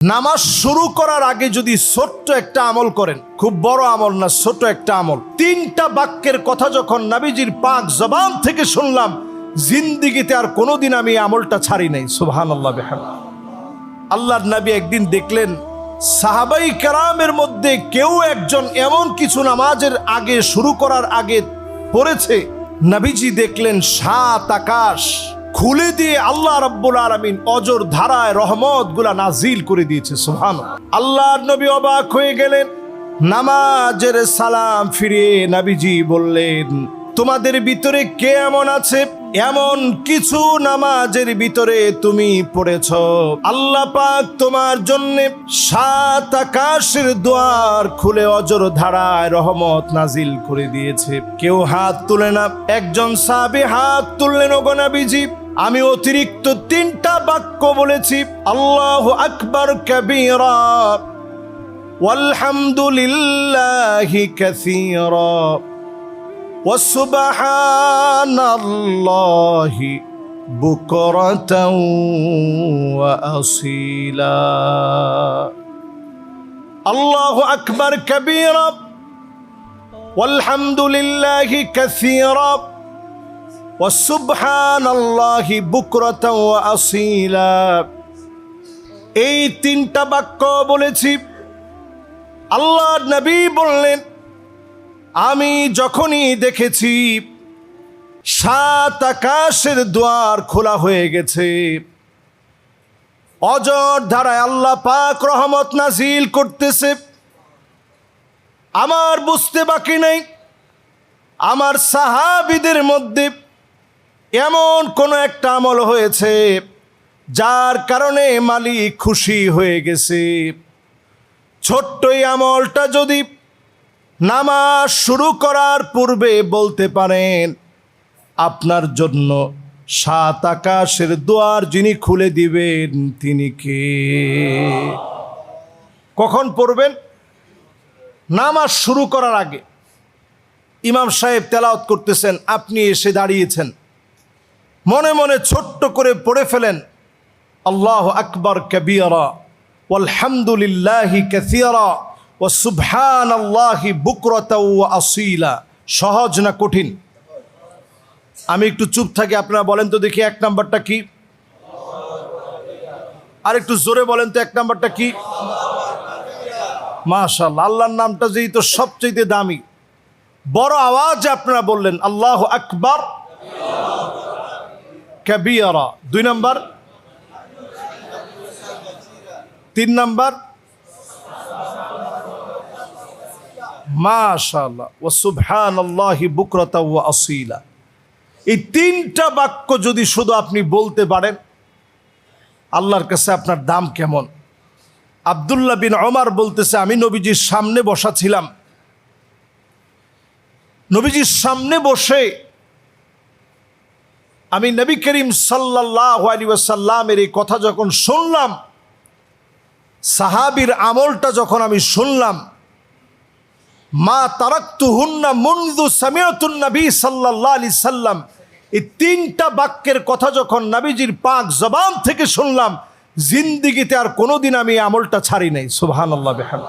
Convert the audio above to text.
নামাজ শুরু করার আগে যদি ছোট্ট একটা আমল করেন, খুব বড় আমল না ছোট একটা আমল। তিনটা বাক্যের কথা যখন নাবিজির পাক জবান থেকে শুনলাম, জিন্দিগিতে আর কোনোদিন আমি আমলটা ছাড়ি নাই। সুবহান আল্লাহ বেহান আল্লাহর নবী একদিন দেখলেন, সাহাবাই কেরামের মধ্যে কেউ একজন এমন কিছু নামাজের আগে, শুরু করার আগে পড়েছে। নবীজি দেখলেন, সাত আকাশ। খুলে দিয়ে আল্লাহ রাব্বুল আলামিন অজর ধারায় রহমতগুলা নাজিল করে দিয়েছে সুহান আল্লাহর নবী অবাক হয়ে গেলেন। নামাজের সালাম ফিরিয়ে নাবিজি বললেন, তোমাদের ভিতরে কে এমন আছে? এমন কিছু নামাজের ভিতরে তুমি পড়েছ। আল্লাহ পাক তোমার জন্য সাত আকাশের দ্বার খুলে অজর ধারায় রহমত নাজিল করে দিয়েছে। কেউ হাত তুলে না, একজন সাবে হাত তুললেন ওগনাবিজি আমি অতিরিক্ত তিনটা বাক্য বলেছি আল্লাহ আকবর কবিরা والحمد لله كثيرا وسبحان الله بكرة وأصيلا الله أكبر كبيرا والحمد لله كثيرا ওসুবহানাল্লাহি বুকরতা ও আসিলা। এই তিনটা বাক্য বলেছি। আল্লাহ নবী বললেন, আমি যখনই দেখেছি, সাত আকাশের দুয়ার খোলা হয়ে গেছে। অজর ধারায় আল্লাহ পাক রহমত নাজিল করতেছে। আমার বুঝতে বাকি নাই। আমার সাহাবিদের মধ্যে এমন কোনো একটা আমল হয়েছে যার কারণে মালিক খুশি হয়ে গেছে। ছোট্ট এই আমলটা যদি নামাজ শুরু করার পূর্বে বলতে পারেন, আপনার জন্য সাত আকাশের দুয়ার যিনি খুলে দিবেন, তিনি কে? কখন পড়বেন? নামাজ শুরু করার আগে। ইমাম সাহেব তেলাওত করতেছেন, আপনি এসে দাঁড়িয়েছেন। মনে মনে ছোট্ট করে পড়ে ফেলেন, আল্লাহ আকবর কবিরা, ওয়ালহামদুলিল্লাহি কাসিরা ও সুবহান আল্লাহি বুকরতা আসিলা। সহজ না কঠিন? আমি একটু চুপ থাকি, আপনারা বলেন তো দেখি এক নাম্বারটা কি? আর একটু জোরে বলেন তো এক নাম্বারটা কি? মাশাল্লাহ আল্লাহর নামটা যেই তো সবচেয়ে দামি। বড় আওয়াজ আপনারা বললেন, আল্লাহ আকবর কাবিয়ারা দুই নাম্বার। তিন নাম্বার। মাশাল্লাহ ও সুবহান আল্লাহি বুকরতা ও এই তিনটা বাক্য যদি শুধু আপনি বলতে পারেন, আল্লাহর কাছে আপনার দাম কেমন? আবদুল্লাহ বিন অমার বলতেছে, আমি নবীজির সামনে বসা ছিলাম। নবীজির সামনে বসে আমি নবী করিম সাল্লাহ আলী ওয়াসাল্লামের এই কথা যখন শুনলাম, সাহাবির আমলটা যখন আমি শুনলাম, মা তারাক্তু হুন্না মুন্দু সামিয়তুন নবী সাল্লাহ আলি সাল্লাম, এই তিনটা বাক্যের কথা যখন নাবিজির পাক জবান থেকে শুনলাম, জিন্দিগিতে আর কোনোদিন আমি আমলটা ছাড়ি নাই। সুবহান আল্লাহ বেহান